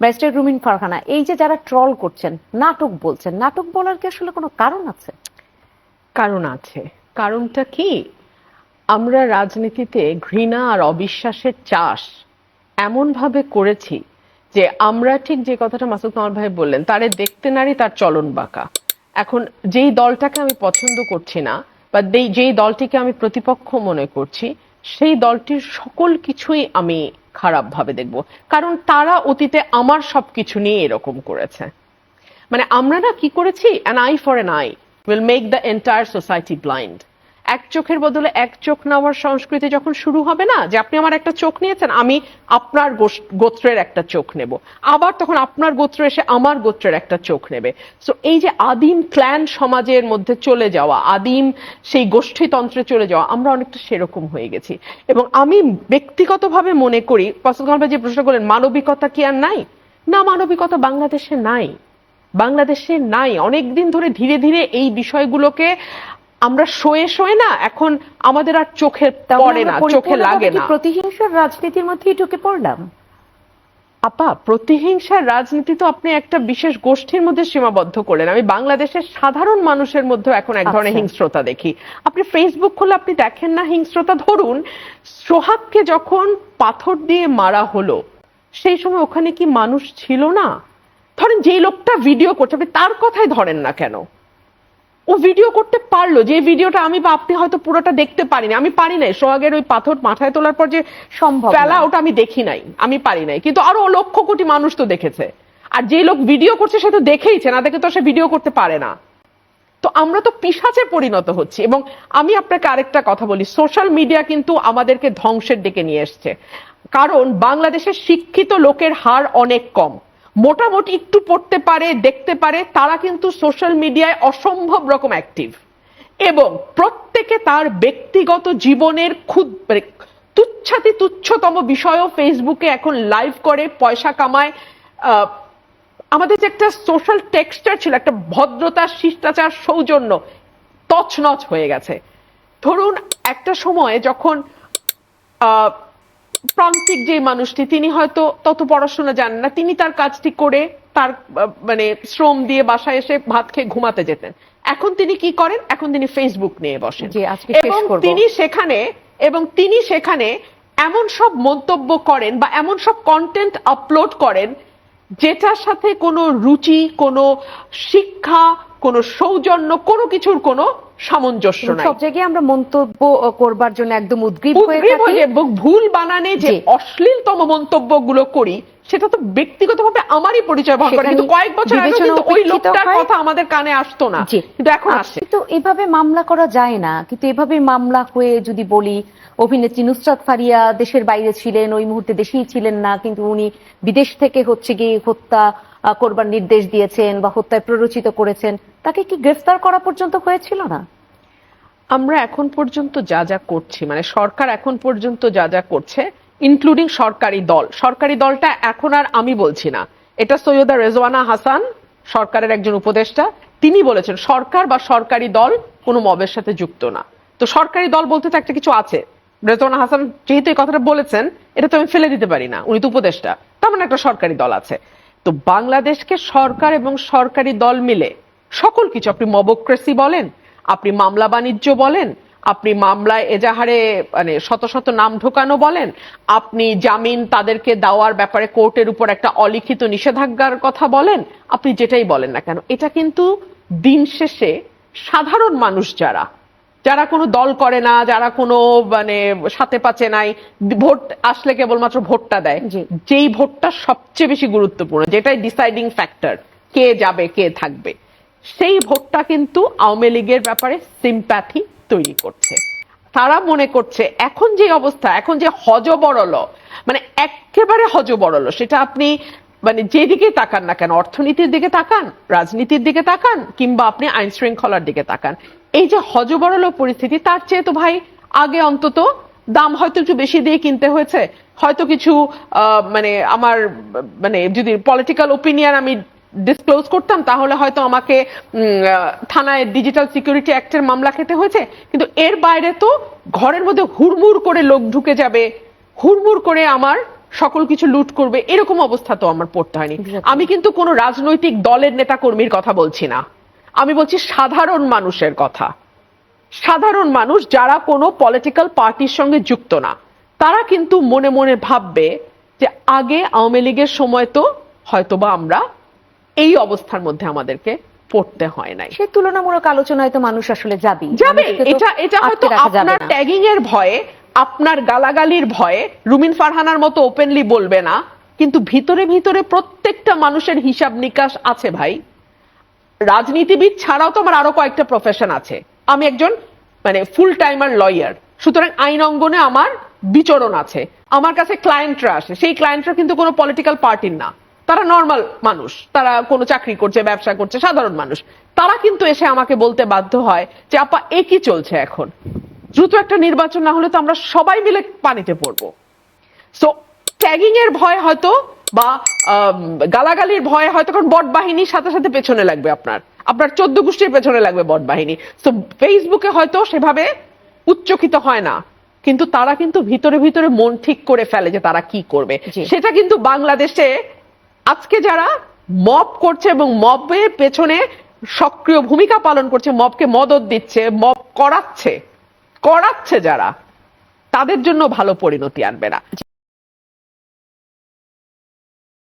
Barrister রুমিন ফারহানা, এই যে যারা ট্রল করছেন, নাটক বলছেন, নাটক বলার কি আসলে কোনো কারণ আছে? কারণ আছে। কারণটা কি? আমরা রাজনীতিতে ঘৃণা আর অবিশ্বাসের চাষ এমনভাবে করেছি যে আমরা ঠিক যে কথাটা মাসুদ কামাল ভাই বললেন, তারে দেখতে নারী, তার চলন বাঁকা। এখন যেই দলটাকে আমি পছন্দ করছি না, বা যেই- দলটিকে আমি প্রতিপক্ষ মনে করছি, সেই দলটির সকল কিছুই আমি খারাপভাবে দেখব। কারণ তারা অতীতে আমার সব কিছু নিয়ে এরকম করেছে। মানে আমরা না কি করেছি? An eye for an eye will make the entire society blind এক চোখের বদলে এক চোখ নেওয়ার সংস্কৃতি যখন শুরু হবে না, যে আপনি আমার একটা চোখ নিয়েছেন, আমি আপনার গোত্রের একটা চোখ নেব। আবার তখন আপনার গোত্র এসে আমার গোত্রের একটা চোখ নেবে। সো এই যে আদিম ক্ল্যান সমাজের মধ্যে চলে যাওয়া, আদিম সেই গোষ্ঠীতন্ত্রে চলে যাওয়া, আমরা অনেকটা সেরকম হয়ে গেছি। এবং আমি ব্যক্তিগতভাবে মনে করি ফসল যে প্রশ্ন করলেন, মানবিকতা কি আর নাই? না, মানবিকতা বাংলাদেশে নাই। বাংলাদেশে নাই। অনেকদিন ধরে ধীরে ধীরে এই বিষয়গুলোকে আমরা শোয়ে শোয়ে না এখন আমাদের আর চোখে পড়ে না চোখে লাগে না। প্রতিহিংসার রাজনীতির মধ্যেই ঢুকে পড়লাম? আপা প্রতিহিংসার রাজনীতি তো আপনি একটা বিশেষ গোষ্ঠীর মধ্যে সীমাবদ্ধ করলেন। আমি বাংলাদেশের সাধারণ মানুষের মধ্যে এখন এক ধরনের আচ্ছা। হিংস্রতা দেখি। আপনি ফেসবুক খুলে আপনি দেখেন না হিংস্রতা। ধরুন সোহাগকে যখন পাথর দিয়ে মারা হলো সেই সময় ওখানে কি মানুষ ছিল না? ধরেন যে লোকটা ভিডিও করছে আপনি তার কথাই ধরেন না কেন? ও ভিডিও করতে পারল যে ভিডিওটা আমি বা আপনি হয়তো পুরোটা দেখতে পারিনি। আমি পারি নাই সোহাগের ওই পাথর মাথায় তোলার পর যে সম্ভব ফেলা ওটা আমি দেখি নাই আমি পারি নাই। কিন্তু আরও লক্ষ কোটি মানুষ তো দেখেছে। আর যে লোক ভিডিও করছে সে তো দেখেইছে না দেখে তো সে ভিডিও করতে পারে না। তো আমরা তো পিসাচে পরিণত হচ্ছি এবং আমি আপনাকে আরেকটা কথা বলি সোশ্যাল মিডিয়া কিন্তু আমাদেরকে ধ্বংসের দিকে নিয়ে এসছে। কারণ বাংলাদেশের শিক্ষিত লোকের হার অনেক কম। মোটামুটি একটু পড়তে পারে, দেখতে পারে, তারা কিন্তু সোশ্যাল মিডিয়ায় অসম্ভব রকম অ্যাক্টিভ এবং প্রত্যেকে তার ব্যক্তিগত জীবনের খুদ মানে তুচ্ছাতি তুচ্ছতম বিষয়ও ফেসবুকে এখন লাইভ করে, পয়সা কামায়। আমাদের যে একটা সোশ্যাল টেক্সচার ছিল, একটা ভদ্রতা, শিষ্টাচার, সৌজন্য, তছনছ হয়ে গেছে। ধরুন, একটা সময় যখন প্রান্তিক যে মানুষটি তিনি হয়তো তত পড়াশোনা জানেন না তিনি তার কাজটি করে তার মানে শ্রম দিয়ে বাসায় এসে ভাত খেয়ে ঘুমাতে যেতেন। এখন তিনি কি করেন? এখন তিনি ফেসবুক নিয়ে বসেন। এবং তিনি সেখানে এবং তিনি সেখানে এমন সব মন্তব্য করেন বা এমন সব কন্টেন্ট আপলোড করেন যেটার সাথে কোনো রুচি কোনো শিক্ষা কোনো সৌজন্য কোনো কিছুর কোনো সামঞ্জস্য নাই। সব জায়গায় আমরা মন্তব্য করবার জন্য একদম উদ্গ্রীব হয়ে থাকি। ভুল বানানে যে। অশ্লীলতম মন্তব্যগুলো করি সেটা তো ব্যক্তিগতভাবে আমারই পরিচয় বহন করে। কিন্তু কয়েক বছর আগে কিন্তু ওই লোকটার কথা আমাদের কানে আসতো না। কিন্তু এখন আচ্ছা, আসে কিন্তু এভাবে মামলা করা যায় না। কিন্তু এভাবে মামলা হয়ে যদি বলি অভিনেত্রী নুসরাত ফারিয়া দেশের বাইরে ছিলেন ওই মুহূর্তে দেশেই ছিলেন না কিন্তু উনি বিদেশ থেকে হচ্ছে গিয়ে হত্যা করবার নির্দেশ দিয়েছেন বা হত্যায় প্ররোচিত করেছেন, তাকে কি গ্রেফতার করা পর্যন্ত হয়েছিল না? আমরা এখন পর্যন্ত যা যা করছি মানে সরকার এখন পর্যন্ত যা যা করছে ইনক্লুডিং সরকারি দল। সরকারি দলটা এখন আর আমি বলছি না। এটা সৈয়দা রেজওয়ানা হাসান, সরকারের একজন উপদেষ্টা, তিনি বলেছেন, সরকার বা সরকারি দল কোনো মবের সাথে যুক্ত না। তো সরকারি দল বলতে তো একটা কিছু আছে। রেজওয়ানা হাসান যেহেতু এই কথাটা বলেছেন, এটা তো আমি ফেলে দিতে পারি না, উনি তো উপদেষ্টা। তার মানে একটা সরকারি দল আছে। তো বাংলাদেশকে সরকার এবং সরকারি দল মিলে সকল কিছু আপনি মবক্রেসি বলেন, আপনি মামলা বাণিজ্য বলেন, আপনি মামলায় এজাহারে মানে শত শত নাম ঢোকানো বলেন, আপনি জামিন তাদেরকে দেওয়ার ব্যাপারে কোর্টের উপর একটা অলিখিত নিষেধাজ্ঞার কথা বলেন, আপনি যেটাই বলেন না কেন, এটা কিন্তু দিন শেষে সাধারণ মানুষ যারা যারা কোনো দল করে না যারা কোনো মানে সাথে পাচে নাই ভোট আসলে কেবলমাত্র ভোটটা দেয়। যেই ভোটটা সবচেয়ে বেশি গুরুত্বপূর্ণ যেটাই ডিসাইডিং ফ্যাক্টর কে যাবে কে থাকবে সেই ভোটটা কিন্তু আওয়ামী লীগের ব্যাপারে সিম্প্যাথি তৈরি করছে তারা মনে করছে এখন যে অবস্থা এখন যে হজবরল মানে একেবারে হজবরল সেটা আপনি মানে যেদিকে তাকান না কেন, অর্থনীতির দিকে তাকান, রাজনীতির দিকে তাকান, কিংবা আপনি আইন শৃঙ্খলার দিকে তাকান। এই যে হজবরল পরিস্থিতি, তার চেয়ে তো ভাই আগে অন্তত দাম হয়তো একটু বেশি দিয়ে কিনতে হয়েছে। হয়তো কিছু মানে আমার মানে যদি পলিটিক্যাল ওপিনিয়ন আমি ডিসক্লোজ করতাম, তাহলে হয়তো আমাকে থানায় ডিজিটাল সিকিউরিটি অ্যাক্টের মামলা খেতে হয়েছে। কিন্তু এর বাইরে তো ঘরের মধ্যে হুড়মুড় করে লোক ঢুকে যাবে। হুড়মুড় করে আমার সকল কিছু লুট করবে এরকম অবস্থা তো আমার পড়তে হয়নি। আমি কিন্তু কোনো রাজনৈতিক দলের নেতা কর্মীর কথা বলছি না। আমি বলছি সাধারণ মানুষের কথা। সাধারণ মানুষ যারা কোনো পলিটিক্যাল পার্টির সঙ্গে যুক্ত না তারা কিন্তু মনে মনে ভাববে যে আগে আওয়ামী লীগের সময় তো হয়তোবা আমরা এই অবস্থার মধ্যে আমাদেরকে পড়তে হয় নাই। সে তুলনামূলক আলোচনায় তো মানুষ আসলে যাবে। যাবে এটা এটা হয়তো আপনার ট্যাগিং এর ভয়ে আপনার গালাগালির ভয়ে রুমিন ফারহানার মতো ওপেনলি বলবে না, কিন্তু ভিতরে ভিতরে প্রত্যেকটা মানুষের হিসাব নিকাশ আছে ভাই। রাজনীতিবিদ ছাড়াও তো আমার আরও কয়েকটা প্রফেশন আছে। আমি একজন মানে ফুল টাইমার লয়ার সুতরাং আইন অঙ্গনে আমার বিচরণ আছে। আমার কাছে ক্লায়েন্টরা আসে। সেই ক্লায়েন্টরা কিন্তু কোনো পলিটিক্যাল পার্টির না। তারা নর্মাল মানুষ। তারা কোনো চাকরি করছে, ব্যবসা করছে, সাধারণ মানুষ। তারা কিন্তু এসে আমাকে বলতে বাধ্য হয় যে, আপা, এ কি চলছে এখন? দ্রুত একটা নির্বাচন না হলে তো আমরা সবাই মিলে পানিতে পড়ব। সো ট্যাগিং এর ভয় হয়তো বা গালাগালির ভয় হয়তো কারণ বট বাহিনীর সাথে সাথে পেছনে লাগবে আপনার। আপনার চোদ্দ গোষ্ঠীর পেছনে লাগবে বট বাহিনী। তো ফেসবুকে হয়তো সেভাবে উচ্চকিত হয় না। কিন্তু তারা কিন্তু ভিতরে ভিতরে মন ঠিক করে ফেলে যে তারা কি করবে। সেটা কিন্তু বাংলাদেশে আজকে যারা মব করছে এবং মবের পেছনে সক্রিয় ভূমিকা পালন করছে মবকে মদত দিচ্ছে মব করাচ্ছে করাচ্ছে যারা তাদের জন্য ভালো পরিণতি আনবে না।